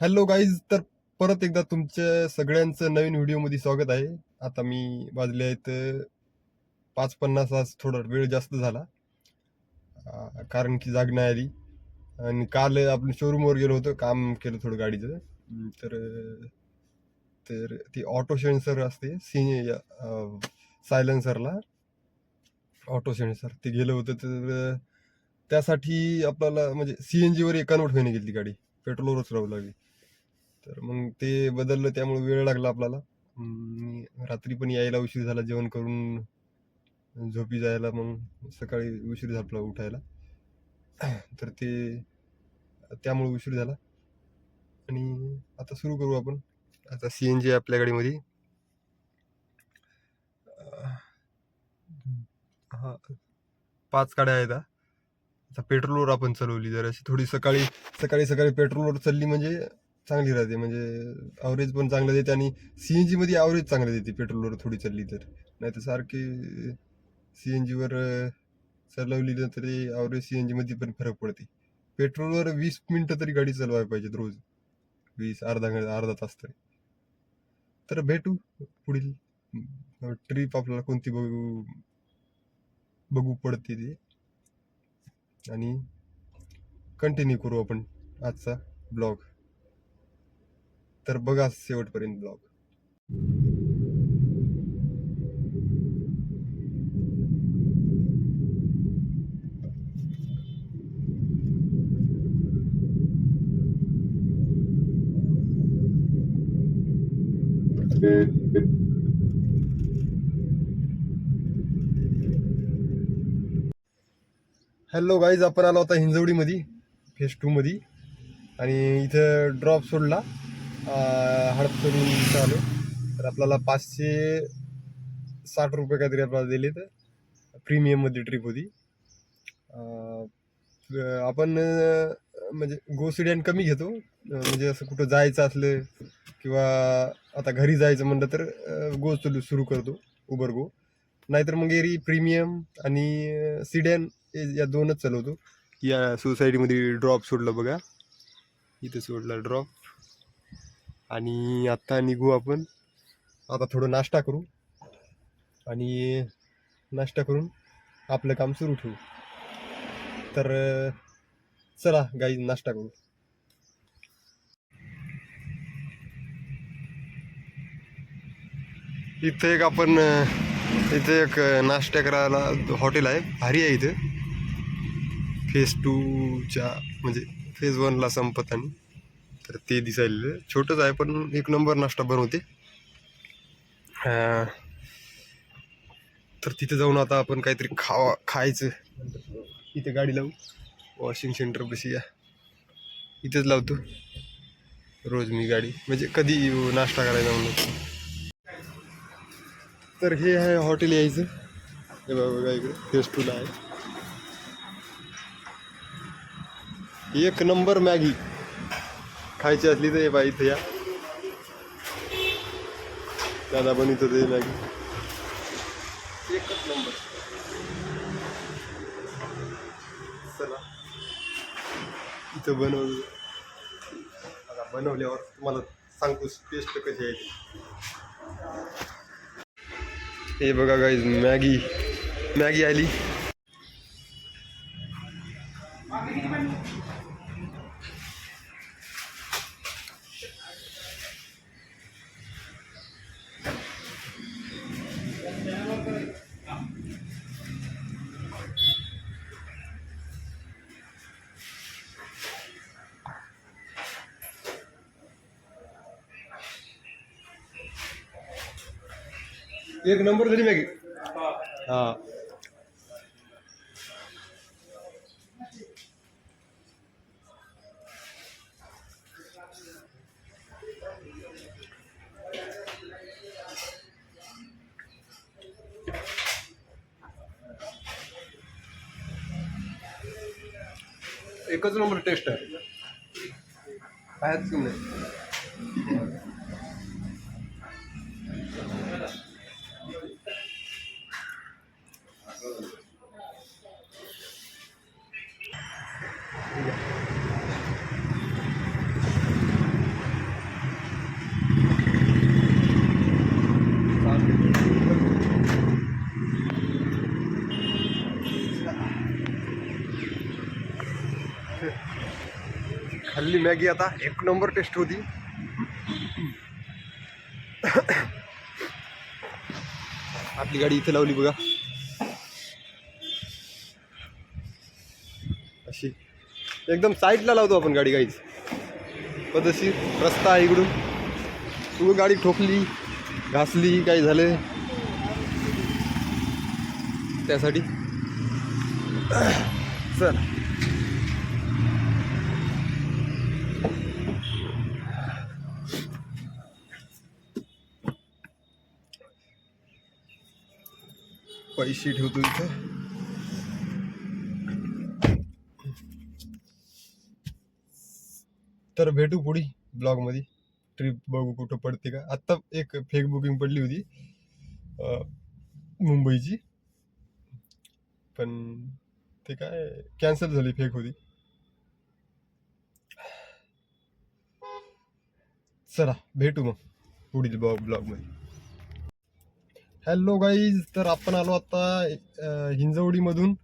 Hello guys तर परत एकदा तुमच्या सगळ्यांचं नवीन व्हिडिओमध्ये स्वागत आहे. आता मी वाजले आहेत पाच पन्नास आज थोडा वेळ जास्त झाला. कारण की जाग नाही आली. आणि काल आपण शोरूमवर गेलो होतो काम केलं थोडं गाडीचं. तर तर ती ऑटो सेन्सर असते सी सायलेन्सरला ऑटो सेन्सर ते गेलं होतं तर त्यासाठी आपल्याला म्हणजे सी एन जीवर कन्वर्ट होईने गेली गाडी. पेट्रोलवरच राहू लागली. तर मग ते बदललं त्यामुळे वेळ लागला आपल्याला. रात्री पण यायला उशीर झाला जेवण करून झोपी जायला मग सकाळी उशीर झाला आपला उठायला. तर ते त्यामुळे उशीर झाला. आणि आता सुरू करू आपण. आता सी एन जी आपल्या गाडीमध्ये. हां हा पाच गाड्या आहेत आता पेट्रोलवर आपण चालवली जर अशी थोडी सकाळी सकाळी सकाळी पेट्रोलवर चालली म्हणजे चांगली राहते. म्हणजे ॲव्हरेज पण चांगलं देते आणि सी एन जीमध्ये ॲव्हरेज चांगलं देते पेट्रोलवर थोडी चालली तर. नाही तर सारखी सी एन जीवर चालवली तर तरी ॲव्हरेज सी एन जीमध्ये पण फरक पडते. पेट्रोलवर वीस मिनटं तरी गाडी चालवायला पाहिजेत रोज. वीस अर्धा घं- अर्धा तास तरी. तर भेटू पुढील ट्रिप आपल्याला कोणती बघू बघू पडते ते. आणि कंटिन्यू करू आपण आजचा ब्लॉग तर बघा शेवटपर्यंत ब्लॉग हॅलो गाईज आपण आलो आता हिंजवडीमध्ये फेस टूमध्ये आणि इथं ड्रॉप सोडला. हडपसरून इथं आलो. तर आपल्याला पाचशे साठ रुपये काहीतरी आपल्याला दिले तर प्रीमियममध्ये ट्रिप होती. आपण म्हणजे गो सिडियन कमी घेतो. म्हणजे असं कुठं जायचं असलं किंवा आता घरी जायचं म्हणलं तर गो सुरू सुरू करतो. उबर गो नाहीतर मग एरी प्रीमियम आणि सिडॅन या दोनच चालवतो या सोसायटीमध्ये ड्रॉप सोडला बघा. इथं सोडला ड्रॉप आणि आत्ता निघू आपण. आता थोडं नाश्ता करू. आणि नाश्ता करून आपलं काम सुरू ठेवू. तर चला गाई नाश्ता करू. इथं एक आपण इथं एक नाश्ता करायला हॉटेल आहे. भारी आहे इथं. फेज टूच्या म्हणजे फेज वनला संपत आणि तर ते दिसायला छोटंच आहे पण एक नंबर नाश्ता बनवते. तर तिथे जाऊन आता आपण काहीतरी खावा खायचं. इथे गाडी लावू. वॉशिंग सेंटर बशी या. इथेच लावतो. रोज मी गाडी. म्हणजे कधी येऊ नाश्ता करायला म्हणून तर हे आहे हॉटेल यायचं. हे बघा बघा इकडे फेज टूला आहे. एक नंबर मॅगी. खायची असली तर हे बाई इथे या. दादा बनवतो ते मॅगी. एकच नंबर. चला. इथं बनवलं आता बनवल्यावर तुम्हाला सांगतो टेस्ट कशी आहे ती. हे बघा गाईज मॅगी. मॅगी आली. एक नंबर झाली मॅगी हा. एकच नंबर टेस्ट आहे. कायच कमी नाही खाल्ली मॅगी आता. एक नंबर टेस्ट होती. आपली गाडी इथे लावली बघा. अशी. एकदम साईडला लावतो आपण गाडी काहीच पदशी रस्ता आहे इकडून. तू गाडी ठोकली घासली काही झाले? त्यासाठी. चल. पैसे ठेवतो इथं तर भेटू पुढे ब्लॉगमध्ये ट्रिप बघू कुठं पडते का. आत्ता एक फेक बुकिंग पडली होती मुंबईची. पण ते काय कॅन्सल झाली फेक होती. चला, भेटू मग पुढील ब्लॉग ब्लॉगमध्ये हॅलो गाईज तर आपण आलो आता हिंजवडीमधून.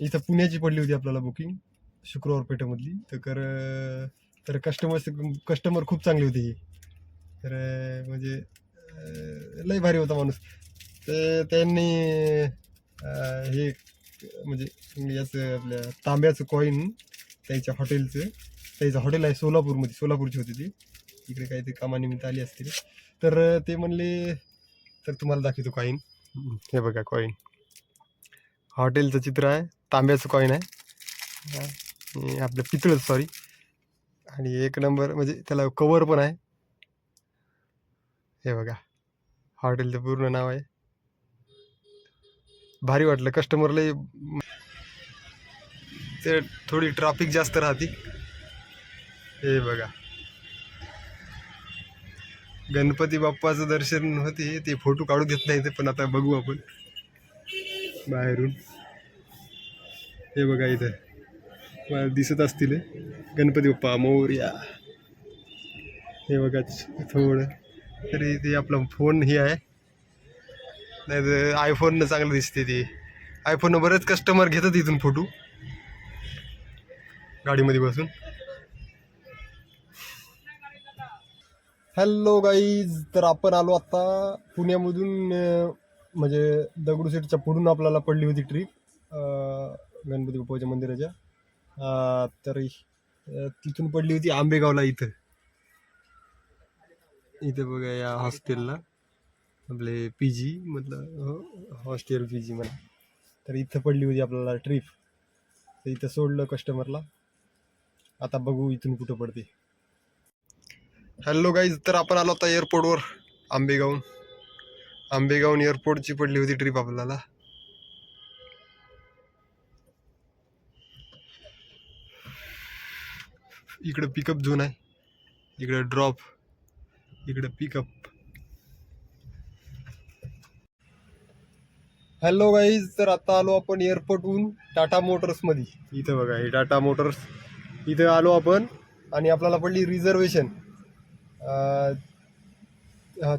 इथं पुण्याची पडली होती आपल्याला बुकिंग शुक्रवार पेठेमधली. तर कर तर कस्टमर कस्टमर खूप चांगले होते हे. तर म्हणजे लय भारी होता माणूस. तर त्यांनी हे म्हणजे याचं आपल्या तांब्याचं कॉईन त्याच्या हॉटेलचं त्याचं हॉटेल आहे सोलापूरमध्ये. सोलापूरची होती ती. इकडे काही ते कामानिमित्त आली असतील. तर ते म्हणले तर तुम्हाला दाखवतो कॉईन हे बघा कॉईन हॉटेलचं चित्र आहे तांब्याचं कॉईन आहे. आणि आपलं पितळ सॉरी आणि एक नंबर म्हणजे त्याला कवर पण आहे. हे बघा हॉटेलचं पूर्ण नाव आहे. भारी वाटलं कस्टमरला ते थोडी ट्रॅफिक जास्त राहते. हे बघा. गणपती बाप्पाचं दर्शन होते ते फोटो काढू देत नाही ते पण आता बघू आपण. बाहेरून. हे बघा इथं. मला दिसत असतील गणपती बाप्पा मोर्या. हे बघा थोडं. तरी ते आपला फोन हे आहे. नाही तर आयफोननं चांगलं दिसते ते. आयफोननं बरेच कस्टमर घेतात इथून फोटो गाडीमध्ये बसून. हॅलो गाईज तर आपण आलो आता पुण्यामधून म्हणजे दगडूशेठच्या पुढून आपल्याला पडली होती ट्रीप गणपती बाप्पाच्या मंदिराच्या. तर तिथून पडली होती आंबेगावला इथं. इथं बघा या हॉस्टेलला आपले पी जी म्हटलं हो, हॉस्टेल पी जी म्हणा. तर इथं पडली होती आपल्याला ट्रीप तर इथं सोडलं कस्टमरला आता बघू इथून कुठं पडते. हॅलो गाईज तर आपण आलो होता एअरपोर्टवर आंबेगावून आंबेगावून एअरपोर्टची पडली होती ट्रिप आपल्याला. इकडं पिकअप झोन आहे. इकडं ड्रॉप इकडं पिकअप हॅलो गाईज तर आता आलो आपण एअरपोर्टहून टाटा मोटर्समध्ये इथं बघा हे टाटा मोटर्स इथं आलो आपण आणि आपल्याला पडली रिझर्वेशन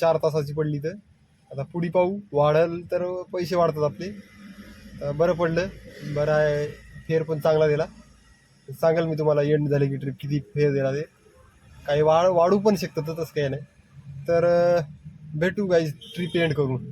चार तासाची पडली तर आता पुढी पाहू. वाढल तर पैसे वाढतात आपले. बरं पडलं. बरं आहे. फेअर पण चांगला दिला. सांगेल मी तुम्हाला एंड झाले की ट्रिप किती फेअर दिला ते. काही वाढ वाढू पण शकतं तर तसं काही नाही. तर भेटू काही ट्रिप एंड करून.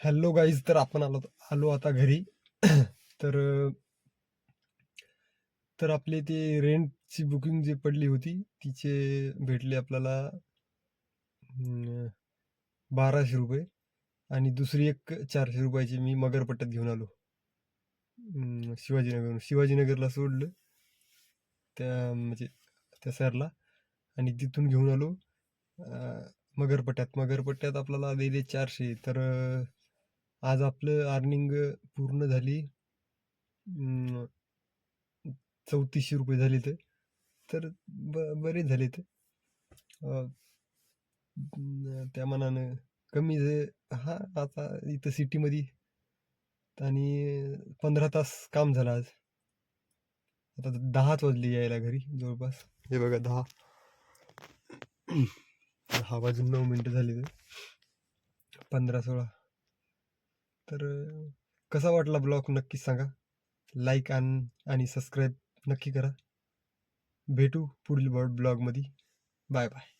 हॅलो गाईज तर आपण आलो आलो आता घरी. तर तर आपले ते रेंटची बुकिंग जी पडली होती तिचे भेटले आपल्याला बाराशे रुपये. आणि दुसरी एक चारशे रुपयाची मी मगरपट्ट्यात घेऊन आलो. शिवाजीनगर शिवाजीनगरला सोडलं. त्या म्हणजे त्या सरला. आणि तिथून घेऊन आलो. मगरपट्ट्यात. मगरपट्ट्यात आपल्याला दिले चारशे. तर आज आपलं अर्निंग पूर्ण झाली. चौतीसशे रुपये झाले तर तर ब बरेच झाले तर त्या मानानं कमी जे- हा आता इथं सिटीमध्ये आणि पंधरा तास काम झालं आज. आता तर दहाच वाजले यायला घरी जवळपास. हे बघा दहा. दहा वाजून नऊ मिनटं झाली तर पंधरा सोळा. तर कसा वाटला ब्लॉग नक्कीच सांगा. लाईक आणि सबस्क्राईब नक्की करा. भेटू पुढील ब्लॉगमध्ये. Bye bye.